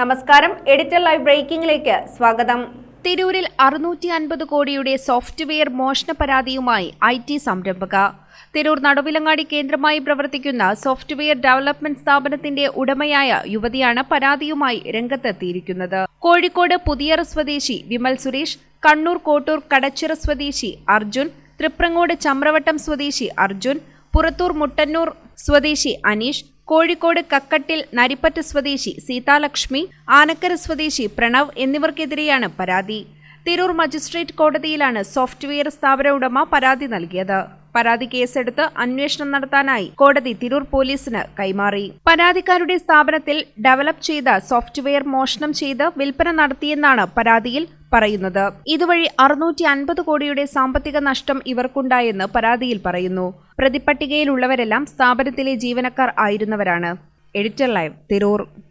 നമസ്കാരം. Editor live ബ്രേക്കിംഗിലേക്ക് സ്വാഗതം. തിരൂരിൽ അറുന്നൂറ്റി അൻപത് കോടിയുടെ സോഫ്റ്റ്വെയർ മോഷണ പരാതിയുമായി ഐ ടി സംരംഭക. തിരൂർ നടുവിലങ്ങാടി കേന്ദ്രമായി പ്രവർത്തിക്കുന്ന സോഫ്റ്റ്വെയർ ഡെവലപ്മെന്റ് സ്ഥാപനത്തിന്റെ ഉടമയായ യുവതിയാണ് പരാതിയുമായി രംഗത്തെത്തിയിരിക്കുന്നത്. കോഴിക്കോട് പുതിയറ സ്വദേശി വിമൽ സുരേഷ് കണ്ണൂർ കോട്ടൂർ കടച്ചിറ സ്വദേശി അർജുൻ തൃപ്രങ്ങോട് ചമ്രവട്ടം സ്വദേശി അർജുൻ പുറത്തൂർ മുട്ടന്നൂർ സ്വദേശി അനീഷ് കോഴിക്കോട് കക്കട്ടിൽ നരിപ്പറ്റ് സ്വദേശി സീതാലക്ഷ്മി ആനക്കര സ്വദേശി പ്രണവ് എന്നിവർക്കെതിരെയാണ് പരാതി. തിരൂർ മജിസ്ട്രേറ്റ് കോടതിയിലാണ് സോഫ്റ്റ്വെയർ സ്ഥാപന ഉടമ പരാതി നൽകിയത്. പരാതി കേസെടുത്ത് അന്വേഷണം നടത്താനായി കോടതി തിരൂർ പോലീസിന് കൈമാറി. പരാതിക്കാരുടെ സ്ഥാപനത്തിൽ ഡെവലപ്പ് ചെയ്ത സോഫ്റ്റ്വെയർ മോഷണം ചെയ്ത് വിൽപ്പന നടത്തിയെന്നാണ് പരാതിയിൽ പറയുന്നത്. ഇതുവഴി അറുന്നൂറ്റി അൻപത് കോടിയുടെ സാമ്പത്തിക നഷ്ടം ഇവർക്കുണ്ടായെന്ന് പരാതിയിൽ പറയുന്നു. പ്രതിപ്പട്ടികയിലുള്ളവരെല്ലാം സ്ഥാപനത്തിലെ ജീവനക്കാർ ആയിരുന്നവരാണ്. Editor live Tirur.